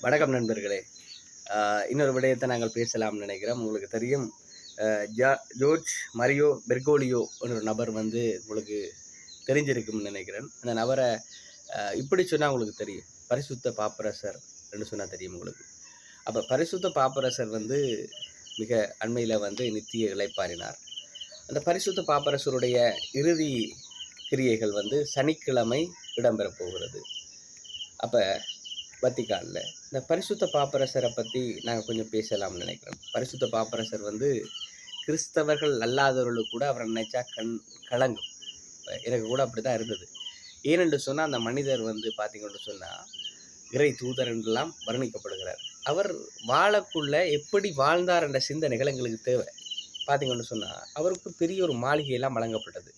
வணக்கம் நண்பர்களே. இன்னொரு விடயத்தை நாங்கள் பேசலாம்னு நினைக்கிறோம். உங்களுக்கு தெரியும் ஜா- ஜோர்ஜ் மரியோ பெர்கோலியோ என்ற நபர் வந்து உங்களுக்கு தெரிஞ்சிருக்கும்னு நினைக்கிறேன். அந்த நபரை இப்படி சொன்னால் உங்களுக்கு தெரியும். பரிசுத்த பாப்பரசர் என்று சொன்னால் தெரியும் உங்களுக்கு. அப்போ பரிசுத்த பாப்பரசர் வந்து மிக அண்மையில் வந்து நித்திய இழைப்பாறினார் அந்த பரிசுத்த பாப்பரசருடைய இறுதி கிரியைகள் வந்து சனிக்கிழமை இடம்பெறப் போகிறது. அப்போ வத்திக்கானில் இந்த பரிசுத்த பாப்பரசரை பற்றி நாங்கள் கொஞ்சம் பேசலாம்னு நினைக்கிறோம். பரிசுத்த பாப்பரசர் வந்து கிறிஸ்தவர்கள் அல்லாதவர்களுக்கு கூட அவரை நினைச்சா கண் கலங்கும். எனக்கு கூட அப்படி தான் இருந்தது. ஏனென்று சொன்னால் அந்த மனிதர் வந்து பார்த்திங்கன்னு சொன்னால் இறை தூதர் என்றெல்லாம் வர்ணிக்கப்படுகிறார். அவர் வாழக்குள்ள எப்படி வாழ்ந்தார் என்ற சிந்தனைகள் எங்களுக்கு தேவை. பார்த்தீங்கன்னு சொன்னால் அவருக்கு பெரிய ஒரு மாளிகையெல்லாம் வழங்கப்பட்டது.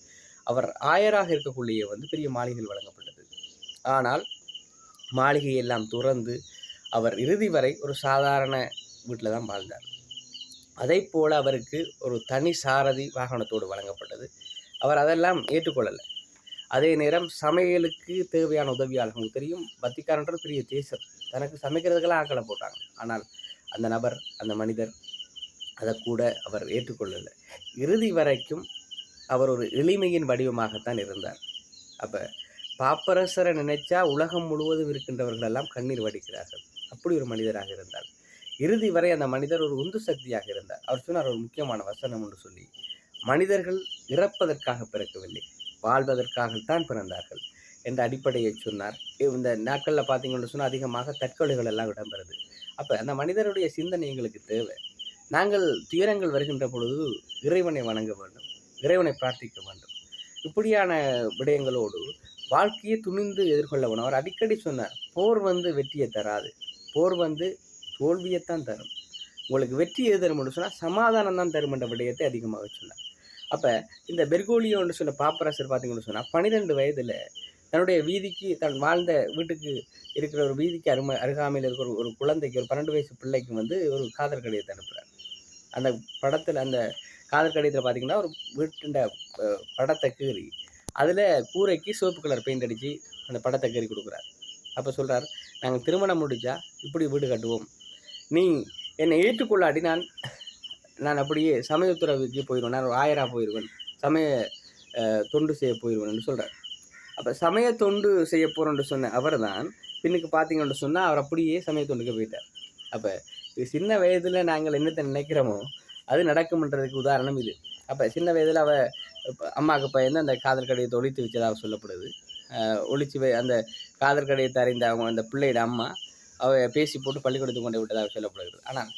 அவர் ஆயராக இருக்கக்குள்ளேயே வந்து பெரிய மாளிகைகள் வழங்கப்பட்டது. ஆனால் மாளிகையெல்லாம் துறந்து அவர் இறுதி வரை ஒரு சாதாரண வீட்டில் தான் வாழ்ந்தார். அதை போல் அவருக்கு ஒரு தனி சாரதி வாகனத்தோடு வழங்கப்பட்டது. அவர் அதெல்லாம் ஏற்றுக்கொள்ளலை. அதே நேரம் சமையலுக்கு தேவையான உதவியாளர்களுக்கு தெரியும். வத்திக்காரன்றது பெரிய தேசம். தனக்கு சமைக்கிறதுக்கெல்லாம் ஆக்களை போட்டாங்க. ஆனால் அந்த நபர் அந்த மனிதர் அதை கூட அவர் ஏற்றுக்கொள்ளலை. இறுதி வரைக்கும் அவர் ஒரு எளிமையின் வடிவமாகத்தான் இருந்தார். அப்போ பாப்பரசரை நினைச்சா உலகம் முழுவதும் இருக்கின்றவர்கள் எல்லாம் கண்ணீர் வடிக்கிறார்கள். அப்படி ஒரு மனிதராக இருந்தார். இறுதி வரை அந்த மனிதர் ஒரு உந்து சக்தியாக இருந்தார். அவர் சொன்னார் ஒரு முக்கியமான வசனம் என்று சொல்லி. மனிதர்கள் இறப்பதற்காக பிறக்கவில்லை. வாழ்வதற்காகத்தான் பிறந்தார்கள் என்ற அடிப்படையை சொன்னார். இந்த நாட்களில் பார்த்தீங்கன்னு சொன்னால் அதிகமாக தற்கொலைகள் எல்லாம் இடம்பெறுது. அப்போ அந்த மனிதருடைய சிந்தனை எங்களுக்கு தேவை. நாங்கள் துயரங்கள் வருகின்ற பொழுது இறைவனை வணங்க வேண்டும். இறைவனை பிரார்த்திக்க வேண்டும். இப்படியான விடயங்களோடு வாழ்க்கையை துணிந்து எதிர்கொள்ள அவர் அடிக்கடி சொன்னார் போர் வந்து வெற்றியை தராது. போர் வந்து தோல்வியைத்தான் தரும். உங்களுக்கு வெற்றி எது தரும்? சொன்னால் சமாதானம் தான் தரும் என்ற விடயத்தை அதிகமாக சொன்னார். அப்போ இந்த பெர்கோலியோன்னு சொன்ன பாப்பரசர் பார்த்தீங்கன்னு சொன்னால் பன்னிரெண்டு வயதில் தன்னுடைய வீதிக்கு தன் வாழ்ந்த வீட்டுக்கு இருக்கிற ஒரு வீதிக்கு அருமை அருகாமையில் இருக்கிற ஒரு குழந்தைக்கு ஒரு பன்னெண்டு வயசு பிள்ளைக்கு வந்து ஒரு காதல் கடிதத்தை அனுப்புகிறார் அந்த படத்தில் அந்த காதல் கடிதத்தில் பார்த்தீங்கன்னா ஒரு வீட்டுண்ட படத்தை கீறி அதில் கூரைக்கு சிவப்பு கலர் பெயிண்ட் அடித்து அந்த படத்தை கறி கொடுக்குறார். அப்போ சொல்கிறார் நாங்கள் திருமணம் முடித்தா இப்படி வீடு கட்டுவோம். நீ என்னை ஏற்றுக்கொள்ளாடி நான் நான் அப்படியே சமயத்துறவுக்கு போயிடுவேன். நான் ஆயராக போயிடுவேன் சமய தொண்டு செய்ய போயிடுவேன் சொல்கிறார் அப்போ சமய தொண்டு செய்ய போகிறோன்னு சொன்ன அவர் தான் பின்னுக்கு பார்த்தீங்கன்னு சொன்னால் அவர் அப்படியே சமய தொண்டுக்கு போயிட்டார். அப்போ சின்ன வயதில் நாங்கள் என்னத்தை நினைக்கிறோமோ அது நடக்கும்ன்றதுக்கு உதாரணம் இது. அப்போ சின்ன வயதில் அவள் அம்மாவுக்கு பயந்து அந்த காதல் கடையை ஒழித்து வச்சதாக சொல்லப்படுது. ஒழிச்சு அந்த காதல் கடையை அறிந்த அவங்க அந்த பிள்ளையோட அம்மா அவ பேசி போட்டு பள்ளிக்கூடத்துக்கு கொண்டு விட்டதாக சொல்லப்படுகிறது. ஆனால்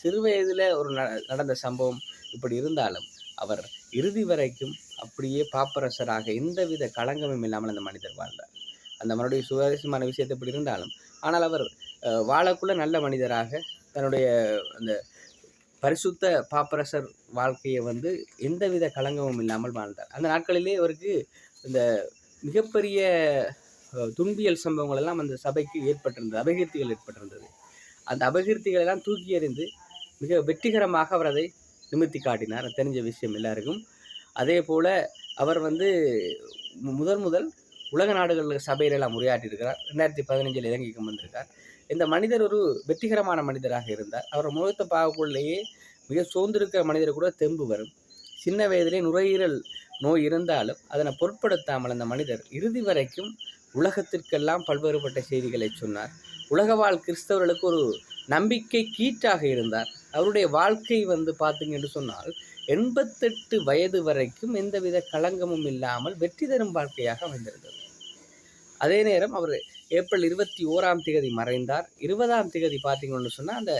சிறு வயதில் ஒரு நடந்த சம்பவம் இப்படி இருந்தாலும் அவர் இறுதி வரைக்கும் அப்படியே பாப்பரசராக எந்தவித களங்கமும் இல்லாமல் அந்த மனிதர் வாழ்ந்தார். அந்த மனுடைய சுவாரஸ்யமான விஷயத்தை இப்படி இருந்தாலும் ஆனால் அவர் வாழக்குள்ள நல்ல மனிதராக தன்னுடைய அந்த பரிசுத்த பாப்பரசர் வாழ்க்கையை வந்து எந்தவித களங்கமும் இல்லாமல் வாழ்ந்தார். அந்த நாட்களிலே அவருக்கு இந்த மிகப்பெரிய துன்பியல் சம்பவங்கள் எல்லாம் அந்த சபைக்கு ஏற்பட்டிருந்தது அபகீர்த்திகள் ஏற்பட்டிருந்தது. அந்த அபகீர்த்திகள் எல்லாம் தூக்கி எறிந்து மிக வெற்றிகரமாக அவர் அதை நிமித்தி காட்டினார். தெரிஞ்ச விஷயம் எல்லாருக்கும். அதே போல் அவர் வந்து மு- முதல் முதல் உலக நாடுகளில் சபையிலெல்லாம் உரையாற்றியிருக்கிறார். ரெண்டாயிரத்தி பதினஞ்சில் இலங்கைக்கு வந்திருக்கார். இந்த மனிதர் ஒரு வெற்றிகரமான மனிதராக இருந்தார். அவர் முகத்தை பார்க்கக்குள்ளேயே மிக சோர்ந்திருக்கிற மனிதர் கூட தெம்பு வரும். சின்ன வயதிலே நுரையீரல் நோய் இருந்தாலும் அதனை பொருட்படுத்தாமல் அந்த மனிதர் இறுதி வரைக்கும் உலகத்திற்கெல்லாம் பல்வேறுபட்ட செய்திகளை சொன்னார். உலகவாழ் கிறிஸ்தவர்களுக்கு ஒரு நம்பிக்கை கீற்றாக இருந்தார். அவருடைய வாழ்க்கை வந்து பார்த்தீங்க என்று சொன்னால் எண்பத்தெட்டு வயது வரைக்கும் எந்தவித களங்கமும் இல்லாமல் வெற்றி தரும் வாழ்க்கையாக அமைந்திருந்தது. அதே நேரம் அவர் ஏப்ரல் இருபத்தி ஓராம் திகதி மறைந்தார். இருபதாம் திகதி பார்த்தீங்கன்னு சொன்னால் அந்த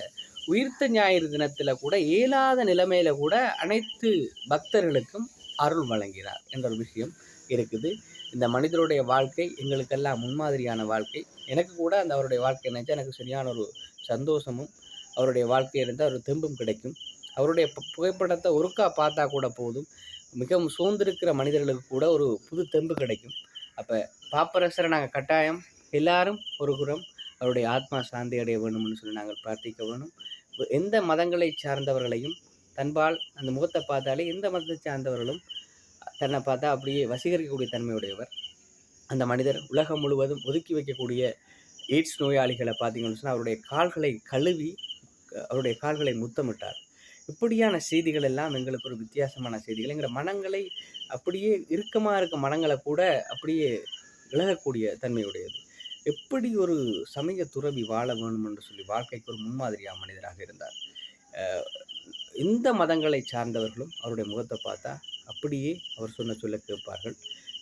உயிர்த்த ஞாயிறு தினத்தில் கூட இயலாத நிலைமையில கூட அனைத்து பக்தர்களுக்கும் அருள் வழங்கினார் என்ற ஒரு விஷயம் இருக்குது. இந்த மனிதருடைய வாழ்க்கை எங்களுக்கெல்லாம் முன்மாதிரியான வாழ்க்கை. எனக்கு கூட அந்த அவருடைய வாழ்க்கை நினைச்சா எனக்கு சரியான ஒரு சந்தோஷமும் அவருடைய வாழ்க்கையை இருந்தால் ஒரு தெம்பும் கிடைக்கும். அவருடைய புகைப்படத்தை ஒருக்கா பார்த்தா கூட போதும். மிகவும் சோர்ந்திருக்கிற மனிதர்களுக்கு கூட ஒரு புது தெம்பு கிடைக்கும். அப்போ பாப்பரசரை நாங்கள் கட்டாயம் எல்லாரும் ஒரு குரம் அவருடைய ஆத்மா சாந்தி அடைய வேணும்னு சொல்லி நாங்கள் பிரார்த்திக்க வேணும். எந்த மதங்களை சார்ந்தவர்களையும் தன்பால் அந்த முகத்தை பார்த்தாலே எந்த மதத்தை சார்ந்தவர்களும் தன்னை பார்த்தா அப்படியே வசீகரிக்கக்கூடிய தன்மையுடையவர். அந்த மனிதர் உலகம் முழுவதும் ஒதுக்கி வைக்கக்கூடிய எய்ட்ஸ் நோயாளிகளை பார்த்தீங்கன்னு சொன்னால் அவருடைய கால்களை கழுவி அவருடைய கால்களை முத்தமிட்டார். இப்படியான செய்திகள் எல்லாம் எங்களுக்கு ஒரு வித்தியாசமான செய்திகள். எங்கள் மனங்களை அப்படியே இறுக்கமாக இருக்க மனங்களை கூட அப்படியே விலகக்கூடிய தன்மையுடையது. எப்படி ஒரு சமய துறவி வாழ வேணும் என்று சொல்லி வாழ்க்கைக்கு ஒரு முன்மாதிரியாக மனிதராக இருந்தார்? இந்த மதங்களை சார்ந்தவர்களும் அவருடைய முகத்தை பார்த்தா அப்படியே அவர் சொன்ன சொல்ல கேட்பார்கள்.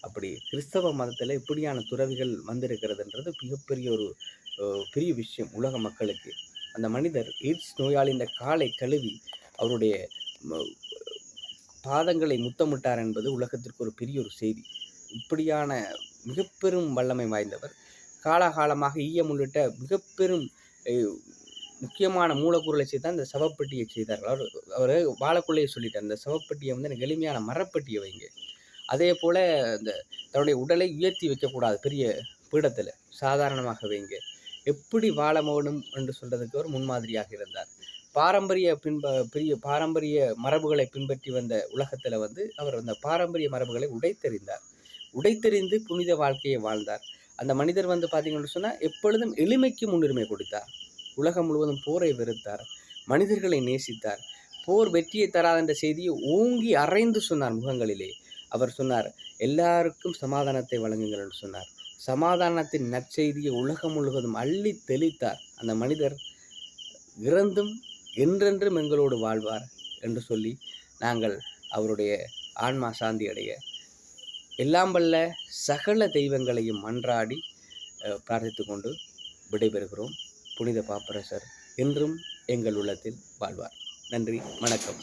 அப்படி கிறிஸ்தவ மதத்தில் இப்படியான துறவிகள் வந்திருக்கிறதுன்றது மிகப்பெரிய ஒரு பெரிய விஷயம் உலக மக்களுக்கு. அந்த மனிதர் எய்ட்ஸ் நோயாளியின் காலை கழுவி அவருடைய பாதங்களை முத்தமிட்டார் என்பது உலகத்திற்கு ஒரு பெரிய ஒரு செய்தி. இப்படியான மிகப்பெரும் வல்லமை வாய்ந்தவர் காலாகாலமாக ஈயம் உள்ளிட்ட மிகப்பெரும் முக்கியமான மூலக்கூறுகளை செய்து இந்த சவப்பட்டியை செய்தார்கள் அவர் அவர் வாழக்குள்ளையை சொல்லிட்டார் அந்த சவப்பட்டியை வந்து எனக்கு எளிமையான மரப்பட்டியை வைங்க. அதே போல் இந்த தன்னுடைய உடலை உயர்த்தி வைக்கக்கூடாது பெரிய பீடத்தில் சாதாரணமாக வைங்க. எப்படி வாழ வேணும் என்று சொல்கிறதுக்கு அவர் முன்மாதிரியாக இருந்தார். பாரம்பரிய பின்ப பெரிய பாரம்பரிய மரபுகளை பின்பற்றி வந்த உலகத்தில் வந்து அவர் அந்த பாரம்பரிய மரபுகளை உடைத்தெறிந்தார். உடைத்தெறிந்து புனித வாழ்க்கையை வாழ்ந்தார். அந்த மனிதர் வந்து பார்த்தீங்கன்னு சொன்னால் எப்பொழுதும் எளிமைக்கு முன்னுரிமை கொடுத்தார். உலகம் முழுவதும் போரை வெறுத்தார். மனிதர்களை நேசித்தார். போர் வெற்றியை தராத என்ற செய்தியை ஓங்கி அரைந்து சொன்னார் முகங்களிலே. அவர் சொன்னார் எல்லாருக்கும் சமாதானத்தை வழங்குங்கள் என்று சொன்னார். சமாதானத்தின் நற்செய்தியை உலகம் முழுவதும் அள்ளி தெளித்தார். அந்த மனிதர் இறந்தும் என்றென்றும் எங்களோடு வாழ்வார் என்று சொல்லி நாங்கள் அவருடைய ஆன்மா சாந்தி அடைய எல்லாம் வல்ல சகல தெய்வங்களையும் மன்றாடி பிரார்த்தித்து கொண்டு விடைபெறுகிறோம். புனித பாப்பரசர் என்றும் எங்கள் உள்ளத்தில் வாழ்வார். நன்றி வணக்கம்.